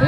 เ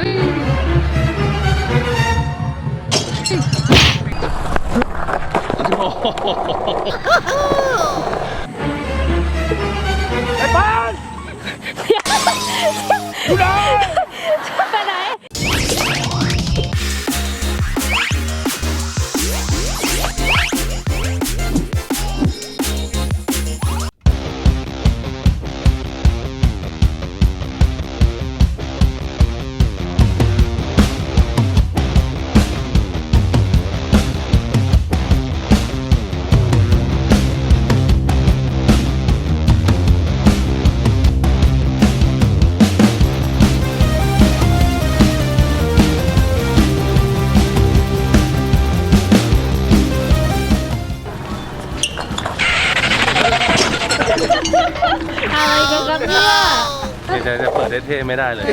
ได้เท่ไม่ได้เลย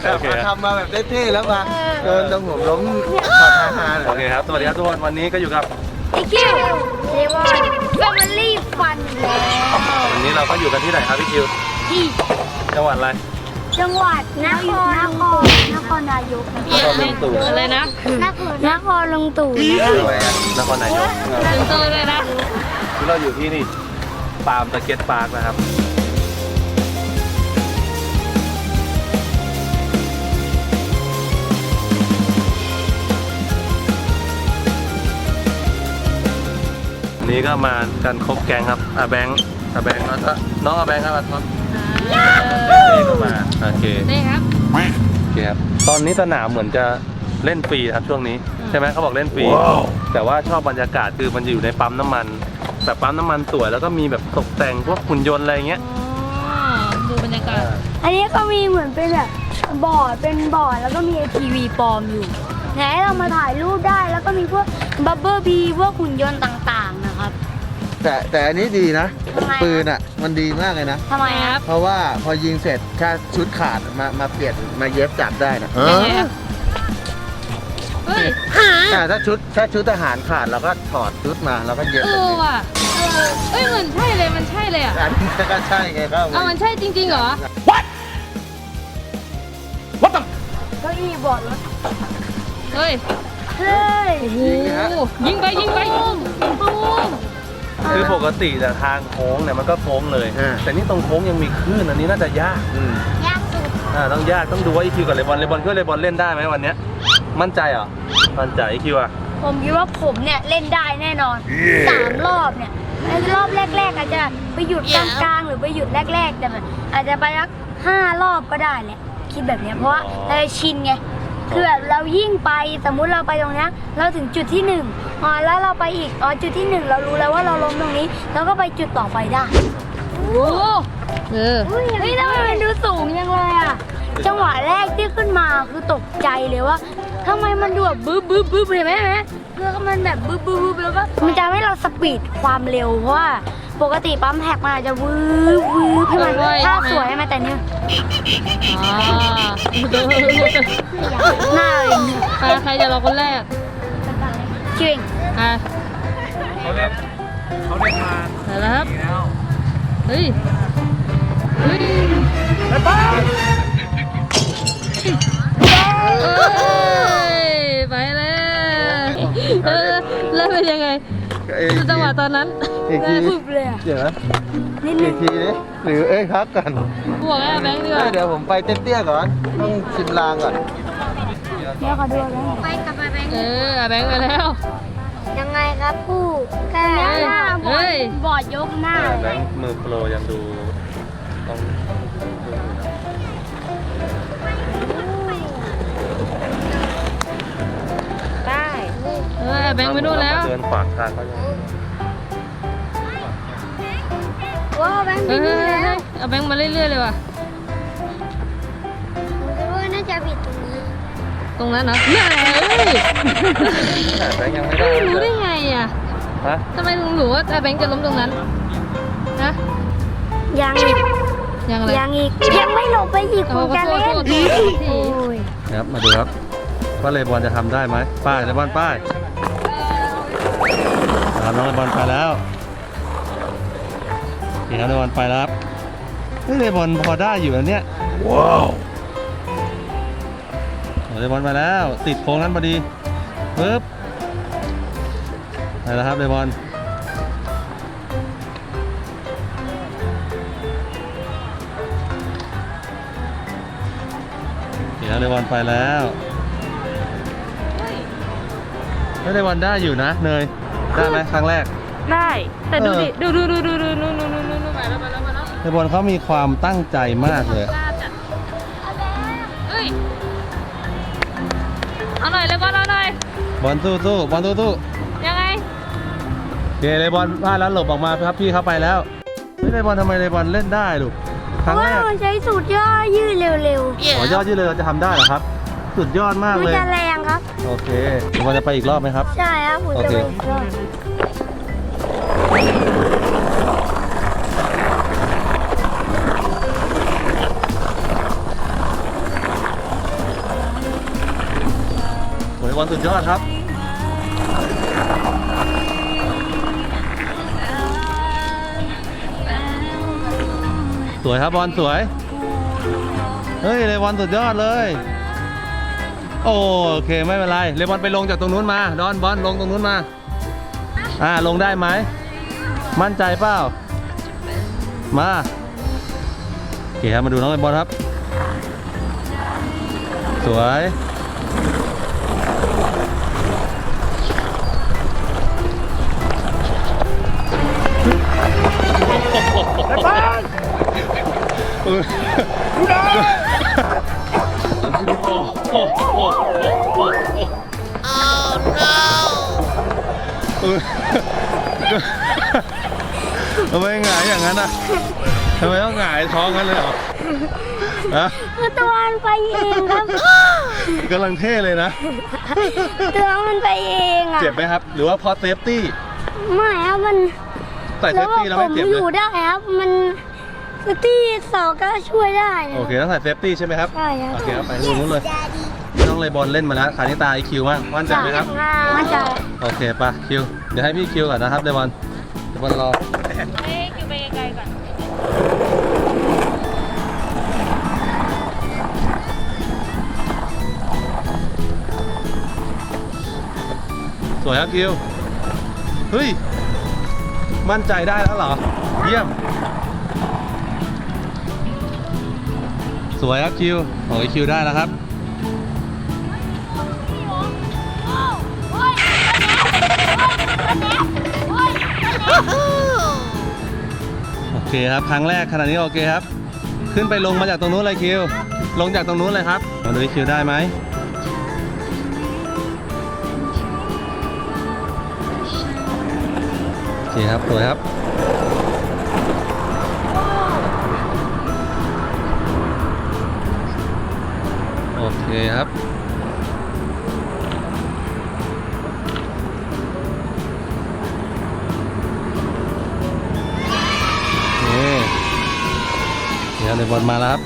แต่โอเคพอครับ ทำมาแบบเท่ๆแล้วมาโดนตรงผมล้มขอทาหาหน่โออยเคครับ สวัสดีครับทุกคน วันนี้ก็อยู่กับ อีคิวเรวอนแฟมิลี่ฟันแล้ววันนี้เราก็อยู่กันที่ไหนครับพี่คิว ที่จังหวัดอะไร จังหวัดนครนครนครนายกนครลุงตู่อะไรนะ นครนครลุงตู่ทำไมอะนครนายกลุงตู่เลยนะที่เราอยู่ที่นี่ปาล์มสเก็ตพาร์คนะครับ นนี้ก็มากันครบแกงครับอาแบงค์อาแบงค์แล้วก็น้องอาแบงค์ครับอาท็อปเด็กก็มาโอเคนี่ครับโอเคครับตอนนี้สนามเหมือนจะเล่นฟรีครับช่วงนี้ใช่ไหมเขาบอกเล่นฟรีแต่ว่าชอบบรรยากาศคือมันอยู่ในปั๊มน้ำมันแบบปั๊มน้ำมันสวยแล้วก็มีแบบตกแต่งพวกหุ่นยนต์อะไรเงี้ยดูบรรยากาศอันนี้ก็มีเหมือนเป็นแบบบอร์ดเป็นบอร์ดแล้วก็มีทีวีปลอมอยู่ ไหนให้เรามาถ่ายรูปได้แล้วก็มีพวกบับเบิลบีพวกหุ่นยนต์ต่างๆนะครับ แต่แต่อันนี้ดีนะ ทำไมปืนอะ มันดีมากเลยนะ ทำไมครับ เพราะว่าพอยิงเสร็จถ้าชุดขาดมามาเปลี่ยนมาเย็บจับได้นะยังไงครับเฮ้ยแต่ถ้าชุดถ้าชุดทหารขาดเราก็ถอดชุดมาแล้วก็เย็บเอแบบอนี้ว่ะเออเอ้ยเหมือนใช่เลยมันใช่เลยอะอันนี้ก็ใช่ไงก็เอามันใช่จริงๆเหรอ เก้าอี้บอร์ดรถ เฮ้ย เฮ้ยโอ้โหยิงไปยิงไปยิงตูมคือปกติแต่ทางโค้งเนี่ยมันก็โค้งเลย อ่า แต่นี่ตรงโค้งยังมีคลื่นอันนี้น่าจะยากอืมยากสุดอ่าต้องยากต้องดูว่าอีคิวกับเลบอนเลบอนคิดว่าเลบอนเล่นได้ไหมวันเนี้ยมั่นใจเหรอมั่นใจอีคิวอะผมคิดว่าผมเนี่ยเล่นได้แน่นอนสามรอบเนี่ยไอ้รอบแรก ๆ อาจจะไปหยุดกลางๆหรือไปหยุดแรก ๆ แต่มันอาจจะไปสักห้ารอบก็ได้แหละคิดแบบเนี้ยเพราะว่าเราจะชินไง คือแบบเรายิ่งไปสมมุติเราไปตรงเนี้ยเราถึงจุดที่หนึ่งอ๋อแล้วเราไปอีกอ๋อจุดที่หนึ่งเรารู้แล้วว่าเราล้มตรงนี้เราก็ไปจุดต่อไปได้โอ้เออเฮ้ยทำไมมันดูสูงยังเลยอะจังหวะแรกที่ขึ้นมาคือตกใจเลยว่าทำไมมันดูแบบบึ้บบึ้บบึ้บเห็นไหมเห็นไหมคือมันแบบบึ้บบึ้บบึ้บแล้วก็มันจะให้เราสปีดความเร็วเพราะว่า ปกติปั๊มแท็กมันอาจจะวืบวืบให้มันท่าสวยให้มันแต่เนี้ยอ่าหน้าเลยใครใครจะรอคนแรกจริงอะเขาเล่นเขาเล่นมาไหนแล้วครับเฮ้ย เฮ้ยไอ้บ้าเอ้ยไปแล้วเออแล้วเป็นยังไง เอ้ยดูจังหวะตอนนั้นอีกทีบึ้บเลยอะเดี๋ยวนะนิดนึอีงกทีนี้หรือเอ้ยพักก่อนบวกแล้วแบงค์ดีกเอ้ว่ายเดี๋ยวผมไปเตี้ยๆก่อน ต้องชิมลางก่อน เดี๋ยวขอดูแล้วไปกับไปแบงเอออะแบงค์ไปแล้ว ยังไงครับผู้แค่หน้าบเฮ้อดยบอดยกหน้า แบงค์มือโปรยังดูต้อง เออแบงค์ไปนู่นแล้ว เดินขวางทางเขาอยู่ว้าวแบงค์เฮ้บิยนเฮ้ยแล้เฮ้ยวเอาแบงค์มาเรื่อยๆเลยว่ะ ผมคิดว่าน่าจะผิดตรงนี้ตรงนั้นเหรอเนี่ยเฮ้ยแต่แบงค์ยังไม่ได้รู้ได้ไงอะฮะทำไมถึงรู้ว่าแบงค์จะล้มตรงนั้นนะยังอีกยังอะไรยังอีกยังไม่ลงไปอีกเอาคุณจะเล่นขอโทษขอโทษขอโทษทีโอ้ยครับมาดูครับ ว่าเลบอนจะทำได้ไหมป้ายเลบอนป้ายครับน้องเลบอนไปแล้วนี่ครับเลบอนไปแล้วครับเฮ้ยเลบอนพอได้อยู่นะเนี่ยว้าวเลบอลมาแล้ว ติดโค้งนั้นพอดีปึ๊บไปแล้วครับเลบอลเดี๋ยวเลบอลไปแล้ว ไม่เลบอลได้อยู่นะเนยได้ไหมครั้งแรก ได้ แต่ดูเออดิดูดูดูดูดูดูดูดูดูดูมาแล้วมาแล้วมาแล้วเลบอลเขามีความตั้งใจมากเลยกล้าจัดเอ้ยเอาหน่อยเลยบอลเอาหน่อยบอลสู้สู้บอลสู้สู้ยังไงเดเลยบอลพลาดแล้วหลบออกมาครับพี่เข้าไปแล้วไม่เลยบอลทำไมเลยบอลเล่นได้ลูกคเพรั้งราะแรว่าก มันใช้สูตรย่อยืดเร็วขอยอดยืดเลยเราจะทำได้เหรอครับ สุดยอดมากๆมันเลย จะแรง ครับ โอเคเลบอลจะไปอีกรอบไหมครับ ใช่ครับผมโอจะเคไปอีกรอบสวยบอลสุดยอดครับสวยครับบอลสวย เฮ้ยเลบอลสุดยอดเลย โอเคไม่เป็นไรเลบอลไปลงจากตรงนู้นมา ดอนบอลลงตรงนู้นมา อ่าลงได้ไหม มั่นใจเปล่า มาโอเคครับมาดูน้องเลบอลครับ สวย ทำไมหงายอย่างนั้นอะทำไมต้องหงายท้องกันเลยเหรอฮะคือตัวมันไปเองครับ กำลังเท่เลยนะ ตัวมันไปเองอะ เจ็บไหมครับ หรือว่าเพราะเซฟตี้ ไม่ครับมันใส่เซฟตี้แล้วไม่เจ็บอเลยยู่ได้ครับ มัน ตี้สองก็ช่วยได้นะโอเคต้องใส่เซฟตี้ใช่ไหมครับ ใช่ครับโอเคครับไปตรงนู้นเลย น้องเลยบอลเล่นมาแล้วคานิตาไอคิวมากมั่นใจไหมครับ มันจะโอเคปะคิว เดี๋ยวให้พี่คิวก่อนนะครับเลบอลเลบอลรอเอ้ยคิวไปไกลๆก่อนสวยครับคิว เฮ้ย มั่นใจได้แล้วเหรอ เยี่ยม สวยครับคิวโอ้ยคิวได้แล้วครับโอเคครับครั้งแรกขนาดนี้โอเคครับ ขึ้นไปลงมาจากตรงนู้นเลยคิว ลงจากตรงนู้นเลยครับมาดูคิวได้ไหมโอเคครับสวยครับ คครับนี่เดี๋ยวเลยบอลมาแล้วครับ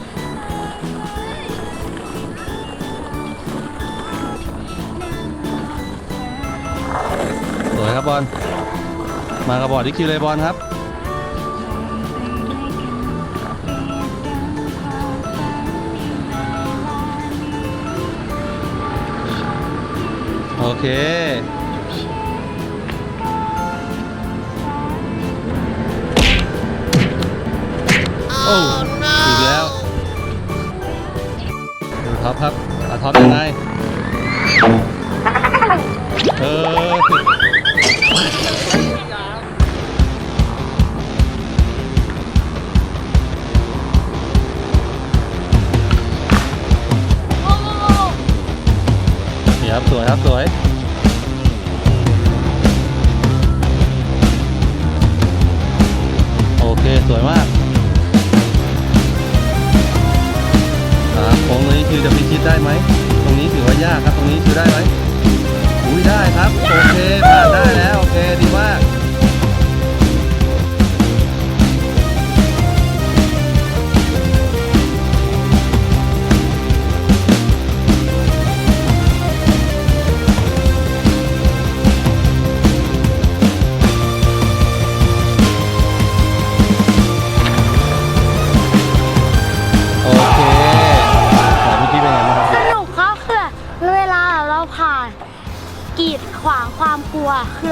สวยครับบอล มากระบอกที่คิวเลยบอลครับ เค โอ้อีกแล้วดูท็อปครับอาท็อปยังไงเออ วยครับสวย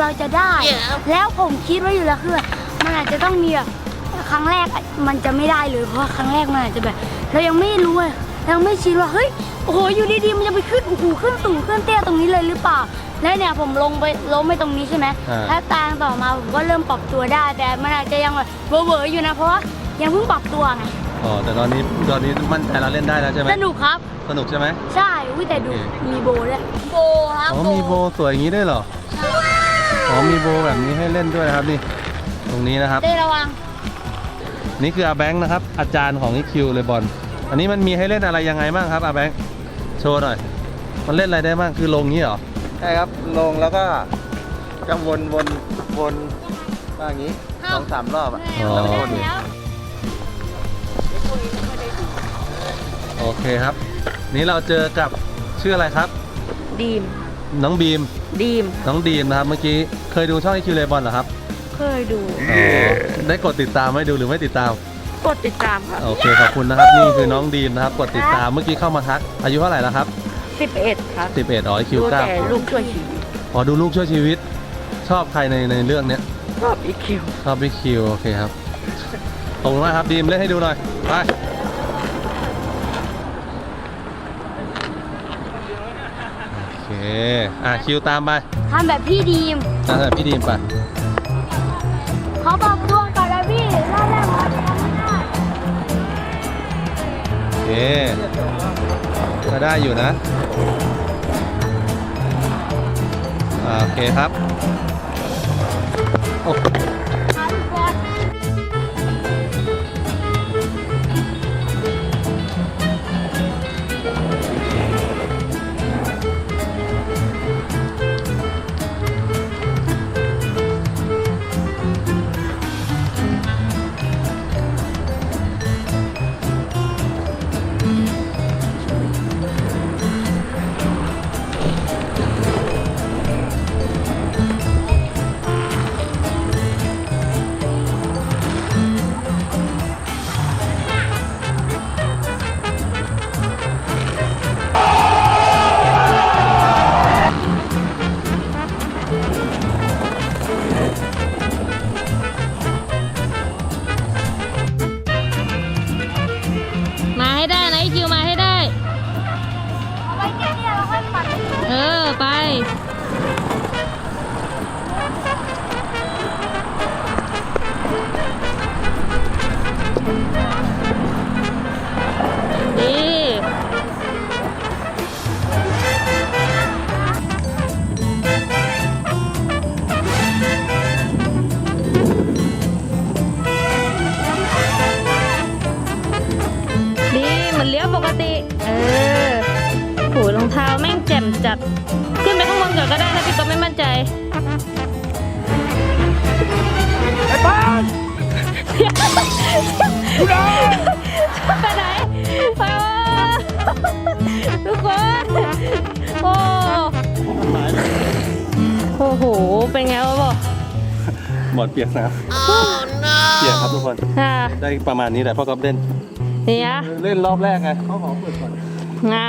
เราจะได้ แล้วผมคิดไว้อยู่แล้วคือมันอาจจะต้องมีแบบครั้งแรกอะมันจะไม่ได้เลยเพราะว่าครั้งแรกมันอาจจะแบบ เรายังไม่รู้อะเรายังไม่ชินว่าเฮ้ยโอ้โหอยู่ดีๆมันจะไปขึ้นโอ้โหขึ้นสูงขึ้นเตี้ยตรงนี้เลยหรือเปล่า แล้วเนี่ยผมลงไปล้มไปตรงนี้ใช่ไหมอ่า แล้วตางต่อมาผมก็เริ่มปรับตัวได้ แต่มันอาจจะยังแบบเวอร์ๆอยู่นะเพราะว่ายังเพิ่งปรับตัวไงอ๋อแต่ตอนนี้ตอนนี้มั่นใจเราเล่นได้แล้วใช่ไหมสนุกครับ สนุกใช่ไหมใช่อุ้ยแต่ดูโอเคมีโบด้วยโบครับอ๋อมีโบสวยอย่างนี้ด้วยเหรอ อ๋อมีโบแบบนี้ให้เล่นด้วยนะครับนี่ ตรงนี้นะครับเต้ระวัง นี่คืออาแบงค์นะครับ อาจารย์ของอีคิวเลยบอล อันนี้มันมีให้เล่นอะไรยังไงบ้างครับอาแบงค์ โชว์หน่อย มันเล่นอะไรได้บ้าง คือลงนี้เหรอ ใช่ครับ ลงแล้วก็จะวนวนวนว่าอย่างนี้สองสามรอบอะอ๋อ แล้วก็วนแล้วโอเคครับ นี่เราเจอกับชื่ออะไรครับ ดีม น้องบีม ดีมน้องดีมนะครับเมื่อกี้เคยดูช่องอีคิวเลยบอลเหรอครับเคยดู อ๋อได้กดติดตามไหมดูหรือไม่ติดตาม กดติดตามครับโอเคขอบคุณนะครับ นี่คือน้องดีมนะครับ กดติดตามเมื่อกี้เข้ามาทัก อายุเท่าไหร่แล้วครับ11ครับ11อ๋อคิวดูเก้าแต่ลูกช่วยชีวิตอ๋อดูลูกช่วยชีวิต ชอบใครในในเรื่องเนี้ยชอบอีคิว ชอบพี่คิวโอเคครับขอบคุณมากครับดีมเล่นให้ดูหน่อยไป อเคอะคิวตามไปทำแบบพี่ดีมอะพี่ดีมไปเขาปรับตัวก่อนแล้วพี่รอบแรกเขาจะทำไม่ได้โอเคก็ได้อยู่นะอ่าโอเคครับโอ้ เป็นไงวะบอกหมดเปียกน้ำเปียกครับทุกคน อ่าได้ประมาณนี้แหละพ่อก๊อฟเล่น เนี่ย เล่นรอบแรกไงเขาขอเปิดก่อนงา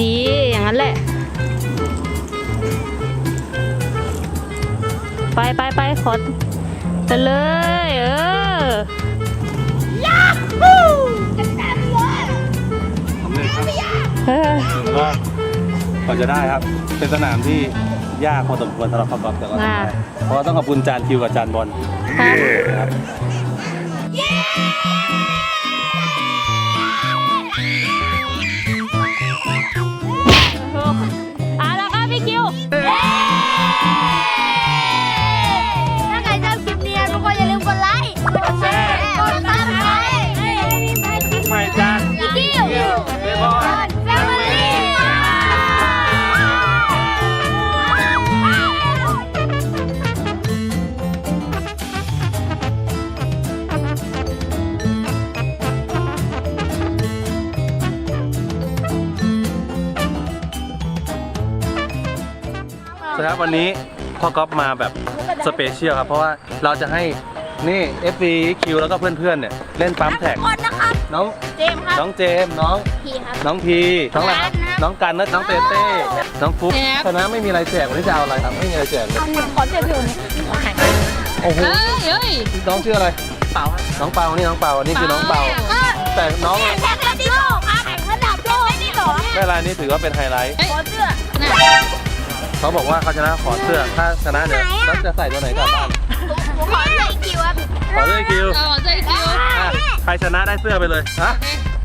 ดี อย่างนั้นแหละ ไปไปไปขอไปเลย เออส เออก็กว่าจะได้ครับ เป็นสนามที่ยากพอสมควรสำหรับพ่อก๊อฟแต่ก็ทำได้เพราะว่าต้องขอบคุณจานคิวกับจานบอลครับ ครับวันนี้พ่อก๊อฟมาแบบสเปเชียลครับ เพราะว่าเราจะให้นี่ f อ q แล้วก็เพื่อนๆเนี่ยเล่นปั๊มแท็กกดนะครับ น้องเจมส์ครับ น้องเจมส์น้อง พี่ครับ น้องพีน้องอะไรครับกันนะน้องกันนะน้องเต้เต้น้องฟุ๊กแอบชนะไม่มีอะไรแจกวันนี้จะเอาอะไรครับไม่มีอะไรแจกเลยเอาหนึ่งขอเจมส์อยู่นี่โอ้โหเอ้ยเอ้ยน้องชื่ออะไรเปาน้องเปานี่น้องเปานี่คือน้องเปาแต่น้องแข่งระดับโลกครับแข่งระดับโลกไม่ได้หรอแม่ลายนี้ถือว่าเป็นไฮไลท์ขอเสื้อน่ะ เขาบอกว่าเขาชนะขอเสื้อ ถ้าชนะเนี่ยแล้วจะใส่ตัวไหนกลับบ้านผมขอเสื้ออีกคิวครับขอเสื้อคิวเอาใจคิวอะใครชนะได้เสื้อไปเลยฮะ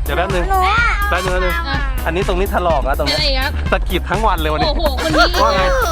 เดี๋ยวแป๊บนึง หนูอะแป๊บนึงแป๊บนึงอะอันนี้ตรงนี้ถลอกนะตรงอะไรเนี้ยอีกครับสะกิดทั้งวันเลยวันนี้ โอ้โห คนนี้ว่าไงห